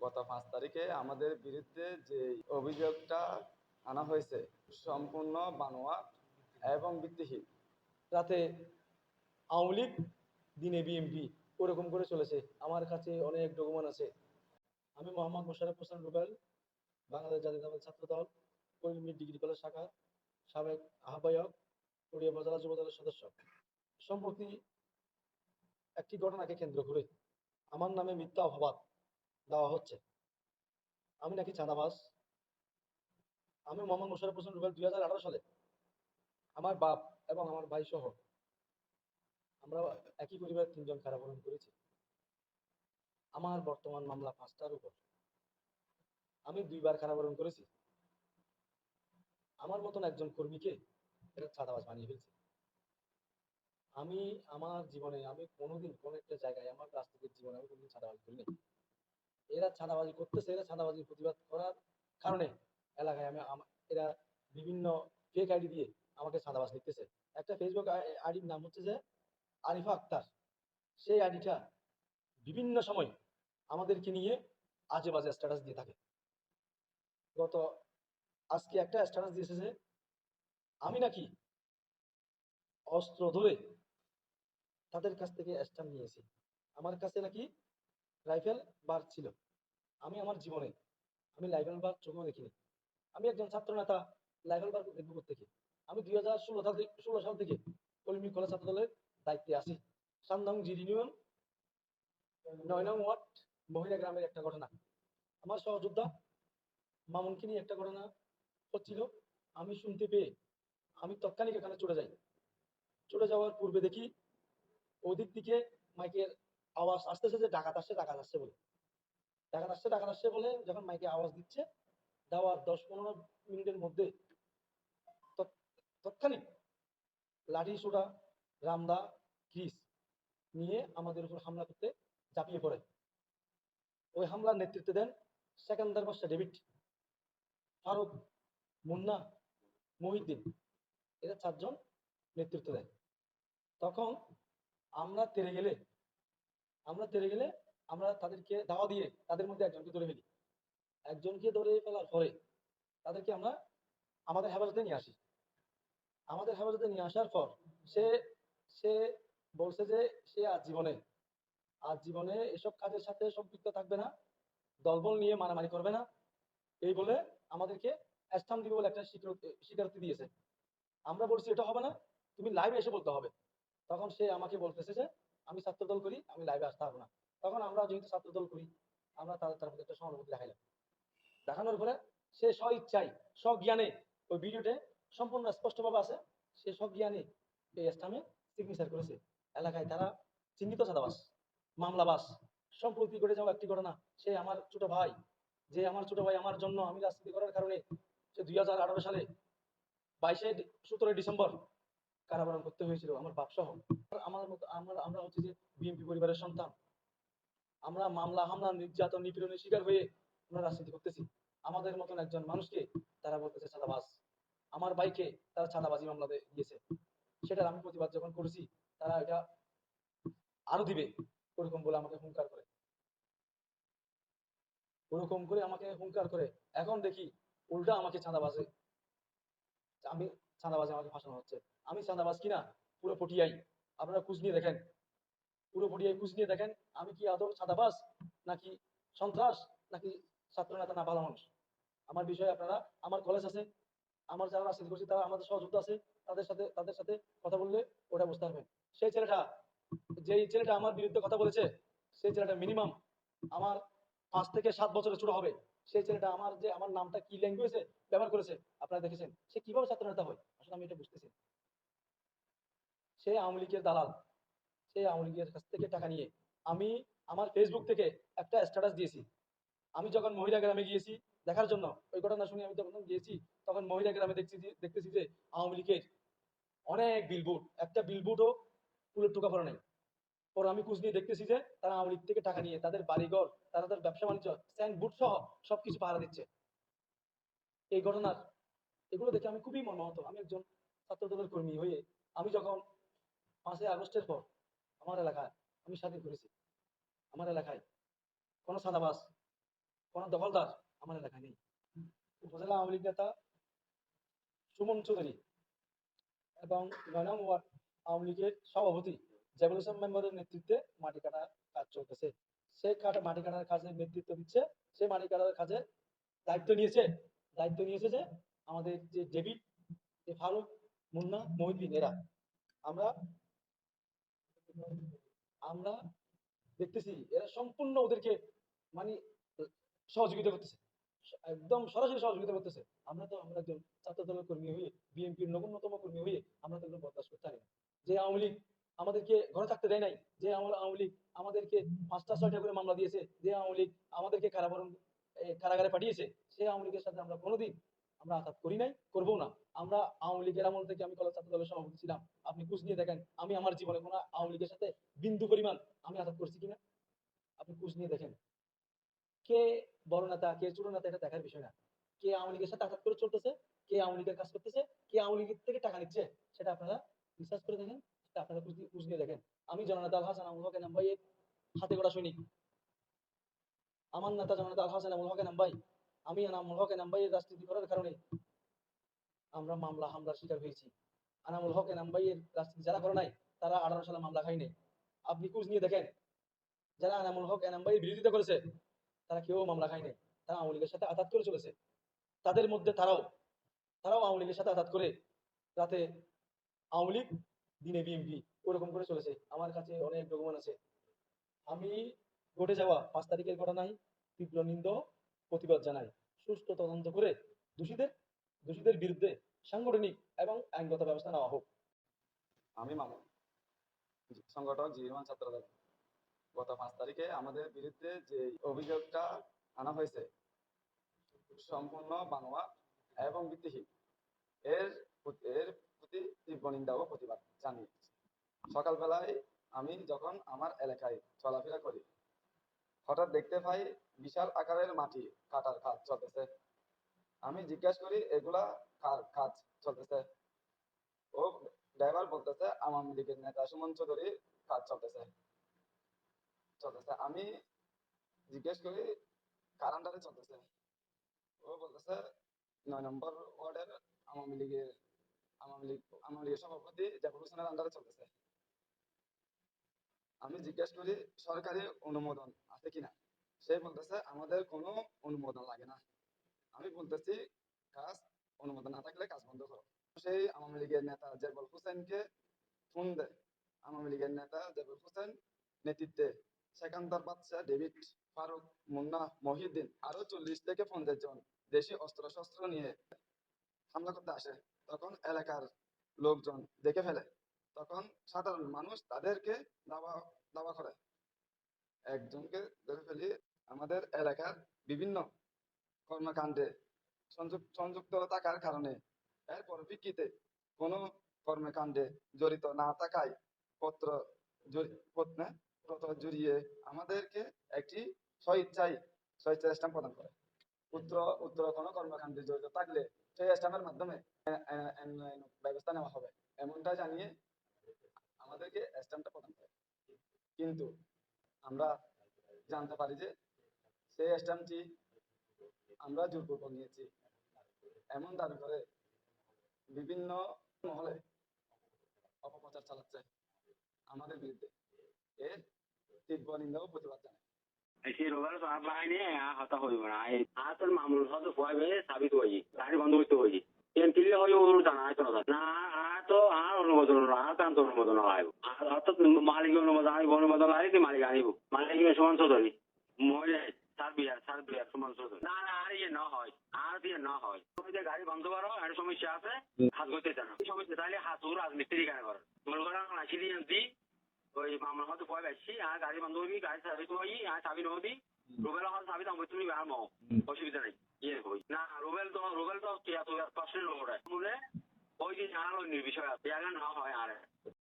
গত পাঁচ তারিখে আমাদের বিরুদ্ধে যে অভিযোগটা আনা হয়েছে, সম্পূর্ণ বানোয়া এবং ভিত্তিহীন। রাতে আওয়ামী লীগ, দিনে বিএমপি ওরকম করে চলেছে। আমার কাছে অনেক ডকুমেন্ট আছে। আমি মোহাম্মদ মোশারফ হোসেন রুবেল, বাংলাদেশ জাতীয়তাবাদী ছাত্র দল কলিমির ডিগ্রি কলেজ শাখা সাবেক আহ্বায়ক উড়িয়া উপজেলা যুব দলের সদস্য। সম্প্রতি একটি ঘটনাকে কেন্দ্র করে আমার নামে মিথ্যা অপবাদ দেওয়া হচ্ছে। আমি নাকি চাঁদাবাজ? আমি মোহাম্মদ মোশারফ হোসেন রুবেল দুই হাজার আঠারো সালে আমার বাপ এবং আমার ভাই সহ আমরা একই পরিবারের তিনজন কারাবরণ করেছি। আমার বর্তমান মামলা পাঁচটার উপর। আমি দুইবার কারাবরণ করেছি। আমার মতন একজন কর্মীকে এরা ছাদাবাজ বানিয়ে ফেলছে। আমি আমার জীবনে, আমি কোনোদিন কোনো একটা জায়গায়, আমার রাজনীতির জীবনে আমি কোনোদিন ছাদাবাজি করিনি এরা ছাদাবাজি করতেছে, এরা ছাদাবাজির প্রতিবাদ করার কারণে এলাকায় আমি এরা বিভিন্ন ফেক আইডি দিয়ে আমাকে ছাদাবাজ লিখতেছে। একটা ফেসবুক আইডির নাম হচ্ছে যে আরিফা আক্তার। সেই আইডিটা বিভিন্ন সময় আমাদেরকে নিয়ে আজে বাজে স্ট্যাটাস দিয়ে থাকে। গত, আজকে একটা স্ট্যাটাস দিয়েছে যে আমি নাকি অস্ত্র ধরে তাদের কাছ থেকে স্ট্যাম্প নিয়েছি। আমার কাছে নাকি রাইফেল বার ছিল। আমি আমার জীবনে, আমি রাইফেল বার চোখেও দেখিনি। আমি একজন ছাত্র নেতা রাইফেল বার দেখব থেকে আমি দুই হাজার ষোলো সাল থেকে, ষোলো সাল থেকে কলমি কলেজ ছাত্র দলের দায়িত্বে আছি। সান্দাং জি ইউনিয়ন নয় নং ওয়ার্ড, মহিলা গ্রামের একটা ঘটনা। আমার সহযোদ্ধা মামুনকে নিয়ে একটা ঘটনা হচ্ছিল। আমি শুনতে পেয়ে আমি তৎক্ষণিক এখানে চলে যাই। চলে যাওয়ার পূর্বে দেখি ওদিক দিকে মাইকের আওয়াজ আসতেছে যে ডাকাত আসছে ডাকাত আসছে বলে। ডাকাত আসছে ডাকাত আসছে বলে যখন মাইকে আওয়াজ দিচ্ছে, দেওয়ার দশ পনেরো মিনিটের মধ্যে তৎ- তৎক্ষণিক লাঠি সোটা রামদা, ক্রিস নিয়ে আমাদের উপর হামলা করতে ঝাঁপিয়ে পড়ে। ওই হামলার নেতৃত্ব দেন সেকেন্দার বাদশা ডেভিড ফারুক মুন্না মহিউদ্দিন। এরা চারজন নেতৃত্ব দেন। তখন আমরা তেরে গেলে, আমরা তেরে গেলে আমরা তাদেরকে দাওয়া দিয়ে তাদের মধ্যে একজনকে ধরে ফেলি। একজনকে ধরে ফেলার পরে তাদেরকে আমরা আমাদের হেফাজতে নিয়ে আসি। আমাদের হেফাজতে নিয়ে আসার পর সে সে বলছে যে সে আজ জীবনে আজ জীবনে এসব কাজের সাথে সম্পৃক্ত থাকবে না, দলবল নিয়ে মারামারি করবে না। এই বলে আমাদেরকে স্থান দিবে বলে একটা স্বীকারোক্তি দিয়েছে। আমরা বলছি, এটা হবে না। তুমি লাইভে এসে বলতে হবে। তখন সে আমাকে বলতেছে যে, আমি ছাত্র দল করি, আমি লাইভে আসতে পারব না। তখন আমরা যেহেতু ছাত্র দল করি, আমরা তাদের তার একটা সহানুভূতি দেখাইলাম। দেখানোর পরে সে স্ব ইচ্ছায় স্বজ্ঞানে ওই ভিডিওতে সম্পূর্ণ স্পষ্টভাবে আছে, সে স্বজ্ঞানে এই স্থানে সিগনেচার করেছে। এলাকায় তারা চিহ্নিত চাঁদাবাস মামলাবাস সম্প্রতি ঘটে যাওয়া একটি ঘটনা। সে আমার ছোট ভাই, যে আমার ছোট ভাই আমার জন্য আমি রাজনীতি করার কারণে, সে দুই হাজার আঠারো সালে বাইশে সতেরোই ডিসেম্বর কারাবরণ করতে হয়েছিল, আমার বাপ সহ আমার মতো, আমরা আমরা হচ্ছে যে বিএনপি পরিবারের সন্তান। আমরা মামলা, হামলা, নির্যাতন, নিপীড়নের শিকার হয়ে আমরা রাজনীতি করতেছি। আমাদের মতন একজন মানুষকে তারা বলতেছে, চাঁদাবাজ। আমার ভাইকে তারা চাঁদাবাজি মামলা দিয়েছে। সেটার আমি প্রতিবাদ যখন করেছি, তারা এটা আরও দিবে, ওরকম বলে আমাকে হুঙ্কার করে। ওরকম করে আমাকে হুঙ্কার করে। এখন দেখি, উল্টা আমাকে চাঁদাবাজে। আমি চাঁদাবাজে আমাকে ফাঁসানো হচ্ছে। আমি চাঁদাবাজ কিনা? পুরো পটিয়াই। আপনারা খুঁজ নিয়ে দেখেন। পুরো পটিয়াই খুঁজ নিয়ে দেখেন, আমি কি আদৌ চাঁদাবাজ, নাকি সন্ত্রাস, নাকি ছাত্র নেতা না ভালো মানুষ? আমার বিষয়ে আপনারা, আমার কলেজ আছে, আমার যারা রাজনীতি করছে, তারা আমাদের সহযোদ্ধা আছে, তাদের সাথে তাদের সাথে কথা বললে ওটা বুঝতে পারবেন। সেই ছেলেটা, যেই ছেলেটা আমার বিরুদ্ধে কথা বলেছে, সেই ছেলেটা মিনিমাম আমার পাঁচ থেকে সাত বছরের ছোট হবে। সেই ছেলেটা আমার যে, আমার নামটা কি ল্যাঙ্গুয়েজে ব্যবহার করেছে, আপনারা দেখেছেন? সে কীভাবে ছাত্র নেতা হয়? আসলে আমি এটা বুঝতেছি। সে আওয়ামী লীগের দালাল। সে আওয়ামী লীগের কাছ থেকে টাকা নিয়ে আমি আমার ফেসবুক থেকে একটা স্ট্যাটাস দিয়েছি। আমি যখন মহিলা গ্রামে গিয়েছি, দেখার জন্য, ওই ঘটনা শুনে আমি যখন গিয়েছি, তখন মহিলা গ্রামে দেখছি দেখতেছি যে আওয়ামী লীগের অনেক বিলবোর্ড একটা বিলবোর্ডও ফুলের টোকা পড়ে নাই। পর আমি খোঁজ নিয়ে দেখতেছি যে তারা আওয়ামী থেকে টাকা নিয়ে তাদের বাড়িঘর, তারা তাদের ব্যবসা বাণিজ্য স্যান্ড বুট সহ সবকিছু পাহারা দিচ্ছে। এই ঘটনার, এগুলো দেখে আমি খুবই মর্মাহত। আমি একজন ছাত্র দলের কর্মী হয়ে আমি যখন পাঁচই আগস্টের পর আমার এলাকায় আমি স্বাধীন করেছি, আমার এলাকায় কোনো সাদাবাস কোনো দখলদার আমার এলাকায় নেই। উপজেলা আওয়ামী লীগ নেতা সুমন চৌধুরী এবং নয় নং ওয়ার্ড আওয়ামী লীগের সভাপতি জাবুল মেম্বারের নেতৃত্বে মাটি কাটা কাজ চলতেছে। সে কাটা, মাটি কাটার কাজে নেতৃত্ব দিচ্ছে। সে মাটি কাটার কাজে দায়িত্ব নিয়েছে। দায়িত্ব নিয়েছে যে আমাদের যে ডেভিড যে ফারুক মুন্না, মহিউদ্দিন, এরা। আমরা আমরা দেখতেছি, এরা সম্পূর্ণ ওদেরকে মানে সহযোগিতা করতেছে। একদম সরাসরি সহযোগিতা করতেছে। আমরা তো, আমরা একজন ছাত্র দলের কর্মী হয়ে, বিএনপির নগণ্যতম কর্মী হয়ে আমরা তো এগুলো বরদাস্ত করতে পারি যে আওয়ামী লীগ আমাদেরকে ঘরে থাকতে দেয় নাই। যে আওয়ামী লীগ আমাদেরকে পাঁচটা, ছয়টা করে মামলা দিয়েছে, যে আওয়ামী লীগ আমাদেরকে কারাবরণ কারাগারে পাঠিয়েছে, সেই আওয়ামী লীগের সাথে আমরা কোনোদিন আমরা আঘাত করি নাই করব না। আমরা আওয়ামী লীগের আমল থেকে আমি কলেজ ছাত্র দলের সভাপতি ছিলাম। আপনি কুচ নিয়ে দেখেন, আমি আমার জীবনে কোনো আওয়ামী লীগের সাথে বিন্দু পরিমাণ আমি আঘাত করছি কিনা? আপনি কুচ নিয়ে দেখেন। কে বড় নেতা, কে ছোট নেতা, এটা দেখার বিষয় না। কে আওয়ামী লীগের সাথে আঘাত করে চলতেছে? কে আওয়ামী লীগের কাজ করতেছে? কে আওয়ামী লীগের থেকে টাকা নিচ্ছে? সেটা আপনারা রিসার্চ করে দেখেন। আপনারা দিয়ে- নিয়ে দেখেন। আমি জননেতা আল হাসান আমুল হকেন ভাইয়ের হাতে গড়া সৈনিক। আমার নেতা জননেতা আল হাসান আমুল হকেন ভাই, আমি আনামুল হকেন ভাইয়ের রাজনীতি করার কারণে আমরা মামলা হামলার শিকার হয়েছি। আনামুল হক এনাম ভাইয়ের রাজনীতি যারা করে নাই, তারা আঠারো সালে মামলা খায় নাই। আপনি কুচ নিয়ে দেখেন, যারা আনামুল হক এনাম ভাইয়ের বিরোধিতা করেছে, তারা কেউ মামলা খায় নাই। তারা আওয়ামী লীগের সাথে আঘাত করে চলেছে। তাদের মধ্যে তারাও তারাও আওয়ামী লীগের সাথে আঘাত করে রাতে আওয়ামী লীগ দিনে বিএনপি ওরকম করে চলেছে। আমার কাছে অনেক ডকুমেন্ট আছে। আমি ঘটে যাওয়া পাঁচ তারিখের ঘটনায় তীব্র নিন্দ, প্রতিবাদ জানাই। সুস্থ তদন্ত করে দোষীদের দোষীদের বিরুদ্ধে সাংগঠনিক এবং আইনগত ব্যবস্থা নেওয়া হোক। আমি মামুন জি- সংগঠক জিরমান ছাত্রদল গত পাঁচ তারিখে আমাদের বিরুদ্ধে যে অভিযোগটা আনা হয়েছে, সম্পূর্ণ বানোয়া এবং ভিত্তিহীন। এর এর প্রতি তীব্র নিন্দা ও প্রতিবাদ জানিয়ে সকালবেলায় আমি যখন আমার এলাকায় চলাফেরা করি, হঠাৎ দেখতে পাই বিশাল আকারের মাটি, কাটার কাজ চলতেছে। আমি জিজ্ঞাসা করি, এগুলা কার কাজ চলতেছে? ও ড্রাইভার বলতেছে আওয়ামী লীগের নেতা সুমন চৌধুরী কাজ চলতেছে। চলতেছে। আমি জিজ্ঞেস করি, কার আন্ডারে চলতেছে? ও বলতেছে, নয় নম্বর ওয়ার্ডের আওয়ামী লীগের আওয়ামী সভাপতি জাফর হোসেনের আন্ডারে চলতেছে। আমি করি, সরকারি অনুমোদন আছে কিনা? সে বলতেছে, আমাদের কোনো অনুমোদন লাগে না। আমি বলতেছি, কাজ, অনুমোদন না থাকলে কাজ বন্ধ করো। সেই আওয়ামী লীগের নেতা হোসেনকে ফোন দেয়। আওয়ামী লীগের নেতা হোসেন নেতৃত্বে বাদশাহ ডেভিড ফারুক মুন্না মহিউদ্দিন আরও চল্লিশ থেকে পঞ্চাশ জন দেশি অস্ত্র শস্ত্র নিয়ে হামলা করতে আসে। তখন এলাকার লোকজন দেখে ফেলে। তখন সাধারণ মানুষ তাদেরকে দাবা দাবা করে। একজনকে ধরে ফেলি আমাদের এলাকার বিভিন্ন কর্মকাণ্ডে সংযুক্ত থাকার কারণে এর পরিপ্রেক্ষিতে কোনো কর্মকাণ্ডে জড়িত না থাকায় পত্র পত্র জড়িয়ে আমাদেরকে একটি স্বইচ্ছাই স্বইচ্ছা স্ট্যাম্প প্রদান করে। উত্তর উত্তর কোনো কর্মকাণ্ডে জড়িত থাকলে সেই স্ট্যাম্পের মাধ্যমে ব্যবস্থা নেওয়া হবে। এমনটা জানিয়ে আমাদেরকে স্ট্যাম্পটা প্রদান করে। কিন্তু আমরা জানতে পারি যে সেই স্ট্যাম্পটি আমরা জোরপূর্বক নিয়েছি। এমন দাবি করে বিভিন্ন মহলে অপপ্রচার চালাচ্ছে আমাদের বিরুদ্ধে। এর তীব্র নিন্দা ও প্রতিবাদ জানাই। সেরবার সাপ লাগাইনি হাতা হইব না হাতের মামুল হতো কয়বে সাবিত হই গাড়ি বন্ধ করতে হই এম কিলে হই ওর জানা আইতো না না আ তো আর অনুমোদন না আর তান্ত অনুমোদন আইব আর তো মালিক অনুমোদন আইব অনুমোদন আইতে মালিক আইব মালিক সমান চৌধুরী মহিলা সার বিয়ার সার বিয়ার সমান চৌধুরী না না আর ইয়ে না হয় আর দিয়ে না হয় তুমি যে গাড়ি বন্ধ করো আর সমস্যা আছে হাত গইতে জানো সমস্যা তাহলে হাত ওর রাজমিস্ত্রি কেন করো গোল করা দি ওই মামলা হয়তো ভয় পাচ্ছি আর গাড়ি বন্ধ হবি গাড়ি সার্ভিস হই আর চাবি নদী রুবেল হল চাবি দাম তুমি বেড়াম অসুবিধা নেই ইয়ে হই। না রুবেল তো রুবেল তো পার্সেন্ট ওটা বলে ওই যে জানালো নির্বিষয় আছে না হয় আর